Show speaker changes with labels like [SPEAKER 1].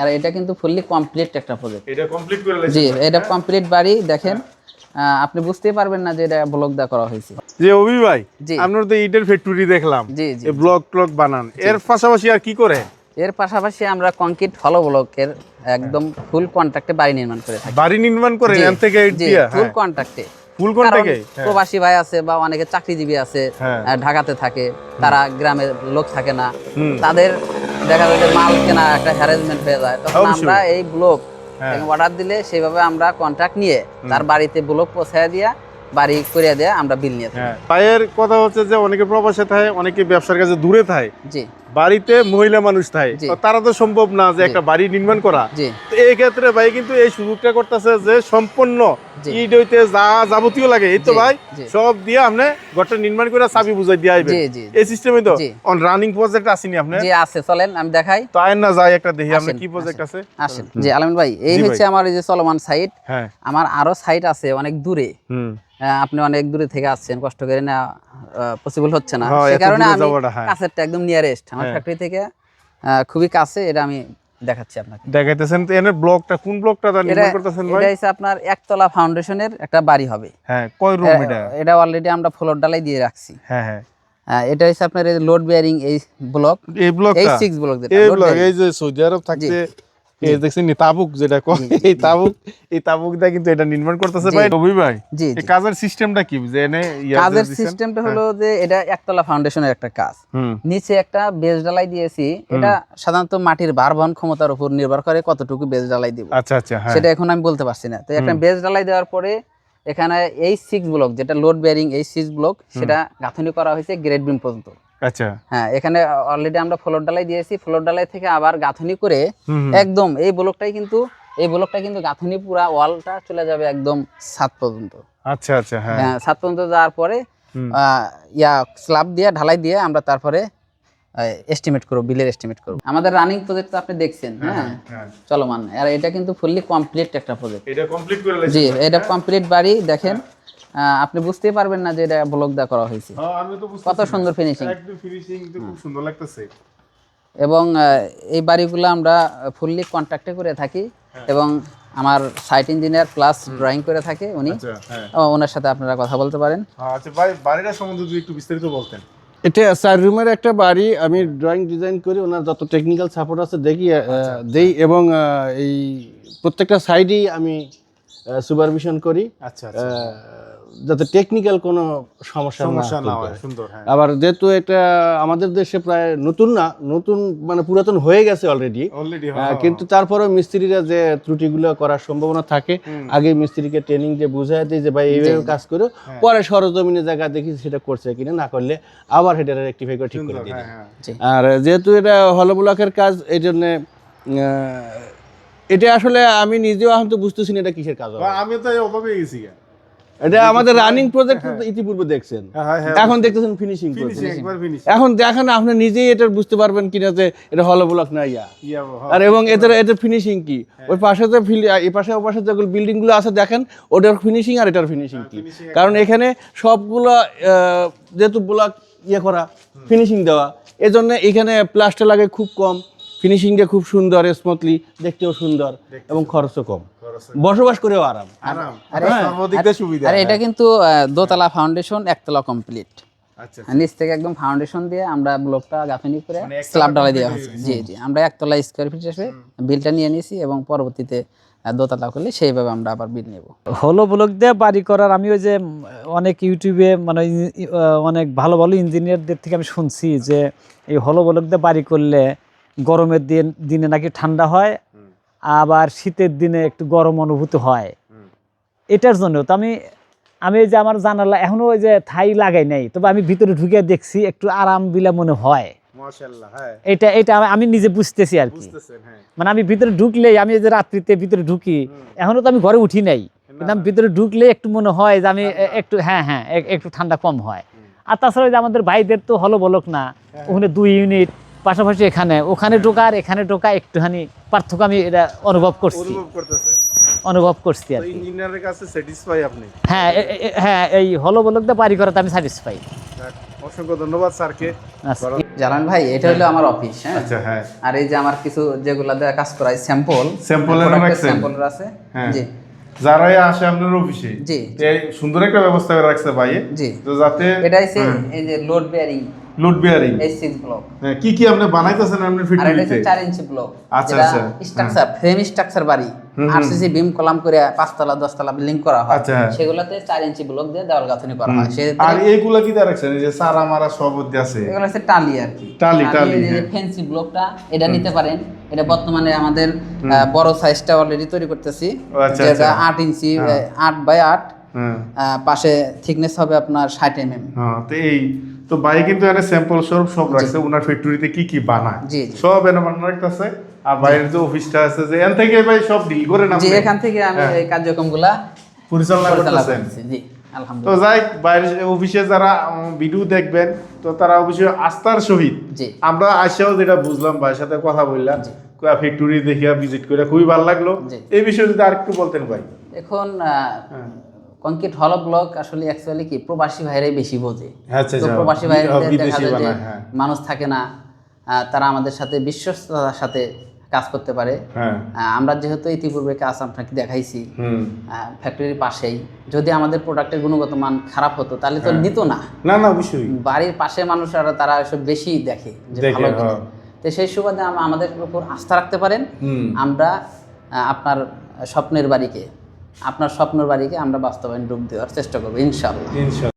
[SPEAKER 1] আর এটা কিন্তু fully complete একটা প্রজেক্ট
[SPEAKER 2] এটা কমপ্লিট করে
[SPEAKER 1] জি এটা কমপ্লিট বাড়ি দেখেন আপনি বুঝতেই পারবেন না যে এটা ব্লক দা করা হয়েছে।
[SPEAKER 2] যে অভি ভাই। আপনার তো ইটের ফ্যাক্টরি দেখলাম।
[SPEAKER 1] জি জি
[SPEAKER 2] এই ব্লক ট্লক বানান। এর পাশাপাশি আর কি করে
[SPEAKER 1] এর পাশাপাশি আমরা কংক্রিট হলো ব্লকের একদম ফুল কন্ট্রাক্টে বাড়ি নির্মাণ করে থাকি।
[SPEAKER 2] বাড়ি নির্মাণ করে এখান থেকে
[SPEAKER 1] জি ফুল কন্ট্রাক্টে
[SPEAKER 2] ফুল
[SPEAKER 1] কারণ প্রবাসী ভাই আছে বা অনেকে চাকরিজীবী আছে
[SPEAKER 2] হ্যাঁ।
[SPEAKER 1] ঢাকাতে থাকে তারা গ্রামের লোক থাকে না। তাদের দেখা যায় মাল কেনা একটা হ্যারাসমেন্ট হয়ে যায় তখন আমরা এই ব্লক
[SPEAKER 2] হ্যাঁ।
[SPEAKER 1] অর্ডার দিলে সেভাবে আমরা কন্ট্রাক্ট নিয়ে তার বাড়িতে ব্লক পৌঁছায় দিয়া বাড়ি করে দেয়া আমরা বিল নিয়ে থাকি।
[SPEAKER 2] ভাইয়ের কথা হচ্ছে যে অনেকে প্রবাসে থাকে অনেকে ব্যবসার কাছে দূরে থাকে।
[SPEAKER 1] জি।
[SPEAKER 2] বাড়িতে মহিলা মানুষ থাকে তারা তো সম্ভব না যে একটা বাড়ি নির্মাণ করা। তো এই ক্ষেত্রে ভাই কিন্তু এই সুযোগটা করতেছে যে সম্পূর্ণ ইট হইতে যা যাবতীয় লাগে এই তো ভাই সব দিয়ে আপনি ঘরটা নির্মাণ করে চাবি বুঝাই দিয়ে আইবেন। এই সিস্টেমে তো অন রানিং প্রজেক্ট আসেনি আপনি?
[SPEAKER 1] জি আছে চলেন আমি দেখাই।
[SPEAKER 2] তো আয়েন না যাই একটা দেখি আপনি কি প্রজেক্ট আছে?
[SPEAKER 1] আসেন। জি আলমিন ভাই এই হচ্ছে আমার এই যে চলমান সাইট
[SPEAKER 2] হ্যাঁ।
[SPEAKER 1] আমার আরও সাইট আছে অনেক দূরে। আপনি অনেক দূরে থেকে আসছেন কষ্ট করে না পসিবল হচ্ছে না।
[SPEAKER 2] হ্যাঁ,
[SPEAKER 1] সে কারণে আমি
[SPEAKER 2] হ্যাঁ।
[SPEAKER 1] কাছেরটা একদম নিয়ারেস্ট আমার। ফ্যাক্টরি থেকে খুবই কাছে এটা আমি দেখাচ্ছি আপনাকে।
[SPEAKER 2] দেখাইতেছেন তো এনের ব্লকটা কোন ব্লকটা
[SPEAKER 1] দা
[SPEAKER 2] নির্মাণ করতেছেন ভাই?
[SPEAKER 1] এটা হইছে আপনার একতলা ফাউন্ডেশনের একটা বাড়ি হবে।
[SPEAKER 2] হ্যাঁ কয় রুম এটা?
[SPEAKER 1] এটা অলরেডি আমরা ফ্লোর ডালাই দিয়ে রাখছি।
[SPEAKER 2] হ্যাঁ হ্যাঁ।
[SPEAKER 1] এটা হচ্ছে আপনার লোড বেয়ারিং এই ব্লক
[SPEAKER 2] এই
[SPEAKER 1] এই
[SPEAKER 2] ব্লকটা
[SPEAKER 1] সিক্স ব্লক
[SPEAKER 2] এই ব্লক। এই যে সৌদি আরব থাকতে এই দেখছেন নি তাবুক যেটা কয় এই তাবুক এই তাবুকটা কিন্তু এটা নির্মাণ করতেছে। ভাই রবি ভাই
[SPEAKER 1] জি
[SPEAKER 2] এই কাজের সিস্টেমটা কি? যে এনে
[SPEAKER 1] কাজের সিস্টেমটা হলো যে এটা একতলা ফাউন্ডেশনের একটা কাজ। নিচে একটা বেজ ডালাই দিয়েছি। এটা সাধারণত মাটির ভার বহন ক্ষমতার উপর নির্ভর করে কতটুকু বেজ ডালাই দিব।
[SPEAKER 2] আচ্ছা আচ্ছা হ্যাঁ।
[SPEAKER 1] সেটা এখন আমি বলতে পারছি না। তো একটা বেজ ডালাই দেওয়ার পরে এখানে এই সিক্স ব্লক যেটা লোড বেয়ারিং এই সিক্স ব্লক সেটা গাঁথনি করা হয়েছে গ্রেড বিম পর্যন্ত।
[SPEAKER 2] আচ্ছা।
[SPEAKER 1] হ্যাঁ এখানে অলরেডি আমরা ফ্লোর ডালাই দিয়েছি। ফ্লোর ডালাই থেকে আবার গাঁথনি করে। একদম এই ব্লকটাই কিন্তু এই ব্লকটা কিন্তু গাঁথনি পুরা ওয়ালটা চলে যাবে একদম সাত পর্যন্ত।
[SPEAKER 2] আচ্ছা আচ্ছা হ্যাঁ।
[SPEAKER 1] হ্যাঁ সাত পর্যন্ত যাওয়ার পরে ইয়া স্ল্যাব দিয়ে ঢালাই দিয়ে আমরা তারপরে এস্টিমেট করব বিলের এস্টিমেট করব। আমাদের রানিং প্রজেক্ট তো আপনি দেখছেন হ্যাঁ
[SPEAKER 2] হ্যাঁ?
[SPEAKER 1] চলমান। আর এটা কিন্তু ফুললি কমপ্লিট একটা প্রজেক্ট
[SPEAKER 2] এটা কমপ্লিট করে
[SPEAKER 1] জি এটা কমপ্লিট বাড়ি দেখেন। আপনি বুঝতেই পারবেন না যে এটা ব্লক দা করা হয়েছে।
[SPEAKER 2] হ্যাঁ আমি তো বুঝতে
[SPEAKER 1] কত সুন্দর ফিনিশিং
[SPEAKER 2] একদম ফিনিশিং তো খুব সুন্দর লাগতেছে।
[SPEAKER 1] এবং এই বাড়িগুলো আমরা ফুললি কন্ট্রাক্টে করে থাকি
[SPEAKER 2] হ্যাঁ।
[SPEAKER 1] এবং আমার সাইট ইঞ্জিনিয়ার প্লাস ড্রয়িং করে থাকে উনি।
[SPEAKER 2] আচ্ছা হ্যাঁ।
[SPEAKER 1] ও, ওনার সাথে আপনারা কথা বলতে পারেন।
[SPEAKER 2] আচ্ছা ভাই বাড়িটা সম্বন্ধে যদি একটু বিস্তারিত বলতেন।
[SPEAKER 3] এটা চার রুমের একটা বাড়ি আমি ড্রয়িং ডিজাইন করি ওনার যত টেকনিক্যাল সাপোর্ট আছে দেখি আহ, দেই এবং এই প্রত্যেকটা সাইডেই আমি সুপারভিশন করি।
[SPEAKER 2] আচ্ছা
[SPEAKER 3] যাতে টেকনিক্যাল কোনো সমস্যা না
[SPEAKER 2] সমস্যা না হয়
[SPEAKER 3] হয়।
[SPEAKER 2] সুন্দর হ্যাঁ
[SPEAKER 3] আবার যেহেতু এটা আমাদের দেশে প্রায় নতুন না নতুন মানে পুরাতন হয়ে গেছে অলরেডি
[SPEAKER 2] অলরেডি
[SPEAKER 3] কিন্তু তারপরেও মিস্ত্রিরা যে ত্রুটিগুলো করার সম্ভাবনা থাকে আগে মিস্ত্রিকে ট্রেনিং দিয়ে বুঝাই দিই যে ভাই এইভাবে কাজ করো
[SPEAKER 2] হ্যাঁ।
[SPEAKER 3] পরে সরজমিনে জায়গা দেখি সেটা করছে কিনা না করলে আবার সেটা রেক্টিফাই করে ঠিক করে দিই
[SPEAKER 2] হ্যাঁ হ্যাঁ
[SPEAKER 3] আর যেহেতু এটা হলো ব্লকের কাজ এই জন্যে এটা আসলে আমি নিজেও এখন তো বুঝতেছি না এটা কিসের কাজ হবে।
[SPEAKER 2] আমি তো হয়ে গেছি।
[SPEAKER 3] এটা আমাদের রানিং প্রজেক্ট ইতিপূর্বে দেখছেন।
[SPEAKER 2] হ্যাঁ হ্যাঁ হ্যাঁ।
[SPEAKER 3] এখন দেখতেছেন ফিনিশিং এখন দেখেন আপনি নিজেই এটা বুঝতে পারবেন কিনা যে এটা হলো ব্লক না ইয়া। আর এবং এদের এদের ফিনিশিং কি? ওই পাশে যে এই পাশে ওই পাশে যেগুলো বিল্ডিংগুলো আছে দেখেন ওটার ফিনিশিং আর এটার ফিনিশিং কি? কারণ এখানে সবগুলো যেহেতু ব্লক ইয়ে করা ফিনিশিং দেওয়া এজন্য এখানে প্লাস্টার লাগে খুব কম। ফিনিশিংটা খুব সুন্দর স্মুথলি দেখতেও সুন্দর এবং খরচও কম। বসবাস করেও আরাম।
[SPEAKER 2] আরাম। দিয়ে সুবিধা।
[SPEAKER 1] আর এটা কিন্তু দোতলা ফাউন্ডেশন একতলা কমপ্লিট
[SPEAKER 2] আচ্ছা
[SPEAKER 1] নিচ থেকে একদম ফাউন্ডেশন দিয়ে আমরা ব্লকটা গাঁথনি করে
[SPEAKER 2] মানে একতলা
[SPEAKER 1] স্ল্যাব ডালাই দেওয়া
[SPEAKER 2] হয়ে
[SPEAKER 1] হচ্ছে। জি জি আমরা একতলা স্কোয়ার ফিট হিসেবে বিলটা নিয়ে নিয়েছি এবং পরবর্তীতে দোতলা করলে সেইভাবে আমরা আবার বিল নেব।
[SPEAKER 4] হলো ব্লক দিয়ে বাড়ি করার আমি ওই যে অনেক ইউটিউবে মানে অনেক ভালো ভালো ইঞ্জিনিয়ারদের থেকে আমি শুনছি যে এই হলো ব্লক দিয়ে বাড়ি করলে গরমের দিন দিনে নাকি ঠান্ডা হয় আবার শীতের দিনে একটু গরম অনুভূতি হয়। এটার জন্য তো আমি আমি যে আমার জানালা এখনও ওই যে থাই লাগাই নাই তবে আমি ভিতরে ঢুকে দেখছি একটু আরাম বিলা মনে হয়।
[SPEAKER 2] হ্যাঁ।
[SPEAKER 4] এটা এটা আমি- নিজে বুঝতেছি আর কি।
[SPEAKER 2] হ্যাঁ।
[SPEAKER 4] মানে আমি ভিতরে ঢুকলেই আমি যে রাত্রিতে ভিতরে ঢুকি এখনও তো আমি ঘরে উঠি নাই। কিন্তু আমি ভিতরে ঢুকলে একটু মনে হয় যে আমি একটু হ্যাঁ হ্যাঁ একটু ঠান্ডা কম হয়। আর তাছাড়া যে আমাদের ভাইদের তো হলো বলক না ওখানে দুই ইউনিট পাশাপাশি এখানে ওখানে ঢোকা আর এখানে ঢোকা একটুখানি পার্থক্য আমি এটা অনুভব করছি।
[SPEAKER 2] অনুভব করতেছেন।
[SPEAKER 4] করছি আর
[SPEAKER 2] ইঞ্জিনিয়ারের কাছে স্যাটিসফাই আপনি?
[SPEAKER 4] হ্যাঁ হ্যাঁ এই হলো বলক দিয়ে বাড়ি করাতে আমি স্যাটিসফাই
[SPEAKER 2] অসংখ্য ধন্যবাদ স্যারকে।
[SPEAKER 4] আচ্ছা।
[SPEAKER 1] ভাই এটা হলো আমার অফিস হ্যাঁ?
[SPEAKER 2] আচ্ছা হ্যাঁ।
[SPEAKER 1] আর এই যে আমার কিছু যেগুলা দেওয়া কাজ করাই স্যাম্পল আছে।
[SPEAKER 2] হ্যাঁ।
[SPEAKER 1] জি।
[SPEAKER 2] যারাই আসে আপনার অফিসে
[SPEAKER 1] জি।
[SPEAKER 2] সুন্দর একটা ব্যবস্থা করে রাখছে ভাই।
[SPEAKER 1] জি।
[SPEAKER 2] তো যাতে
[SPEAKER 1] এটা হচ্ছে এই যে লোড বেয়ারিং
[SPEAKER 2] লোড বিয়ারিং
[SPEAKER 1] এই ব্লক
[SPEAKER 2] কি কি আপনি বানাইতেছেন আপনার
[SPEAKER 1] আর এটা হচ্ছে
[SPEAKER 2] ফিটনেসে
[SPEAKER 1] চার ইঞ্চি ব্লক
[SPEAKER 2] আচ্ছা, আচ্ছা।
[SPEAKER 1] স্ট্রাকচার ফ্রেম স্ট্রাকচার বাড়ি। আরসিসি বিম কলাম করে পাঁচতলা দশতলা বিল্ডিং করা হয়।
[SPEAKER 2] আচ্ছা, হ্যাঁ।
[SPEAKER 1] সেগুলোতে চার ইঞ্চি ব্লক দিয়ে দেওয়াল গাঁথনি করা হয়। সে
[SPEAKER 2] আর এইগুলা কি দিয়ে রাখছেন? এই যে সারা মারা সব আছে।
[SPEAKER 1] এগুলো হচ্ছে টালি আর কি।
[SPEAKER 2] টালি, টালি, হ্যাঁ।
[SPEAKER 1] ফেন্সি ব্লকটা এটা নিতে পারেন। এটা বর্তমানে আমাদের বড় সাইজটা অলরেডি তৈরি করতেছি।
[SPEAKER 2] আচ্ছা,
[SPEAKER 1] যেটা
[SPEAKER 2] আচ্ছা।
[SPEAKER 1] আট ইঞ্চি আহ, আট বাই আট।
[SPEAKER 2] হ্যাঁ
[SPEAKER 1] পাশে থিকনেস হবে আপনার ষাট এম এম
[SPEAKER 2] হ্যাঁ তো এই তো ভাই কিন্তু এখানে স্যাম্পল স্বরূপ সব রাখছে ওনার ফ্যাক্টরিতে কি কি বানায়। সব এনে বানানো রাখতেছে। আর বাইরের যে অফিসটা আছে যে এখান থেকে ভাই সব ডিল করে না
[SPEAKER 1] জি এখান থেকে আমি
[SPEAKER 2] হ্যাঁ।
[SPEAKER 1] এই কার্যক্রমগুলা
[SPEAKER 2] পরিচালনা
[SPEAKER 1] পরিচালনা
[SPEAKER 2] করতেছেন।
[SPEAKER 1] জি
[SPEAKER 2] তো যাই বাইরের অফিসে যারা ভিডিও দেখবেন তো তারা অবশ্যই আস্থার সহিত আমরা আসেও যেটা বুঝলাম ভাইয়ের সাথে কথা বললাম ফ্যাক্টরি দেখিয়া ভিজিট করে খুবই ভালো লাগল। এই বিষয়ে যদি আর একটু বলতেন ভাই।
[SPEAKER 1] এখন কংক্রিট হল ব্লক আসলে অ্যাকচুয়ালি কি প্রবাসী ভাইরাই বেশি বোঝে। তো
[SPEAKER 2] আচ্ছা।
[SPEAKER 1] প্রবাসী ভাইদের দেখা যায় যে
[SPEAKER 2] হ্যাঁ।
[SPEAKER 1] মানুষ থাকে না তারা আমাদের সাথে বিশ্বস্ততার সাথে কাজ করতে পারে।
[SPEAKER 2] হ্যাঁ।
[SPEAKER 1] আমরা যেহেতু ইতিপূর্বে কাজ আপনাকে দেখাইছি ফ্যাক্টরির পাশেই। যদি আমাদের প্রোডাক্টের গুণগত মান খারাপ হতো তাহলে তো
[SPEAKER 2] হ্যাঁ।
[SPEAKER 1] নিত না।
[SPEAKER 2] না না অবশ্যই।
[SPEAKER 1] বাড়ির পাশে মানুষরা তারা এসব বেশি দেখে যে ভালো
[SPEAKER 2] হ্যাঁ।
[SPEAKER 1] তো সেই সুবাদে আমাদের উপর আস্থা রাখতে পারেন। আমরা আপনার স্বপ্নের বাড়িকে আপনার স্বপ্নের বাড়িকে আমরা বাস্তবায়ন রূপ দেওয়ার চেষ্টা করব
[SPEAKER 2] ইনশাল্লাহ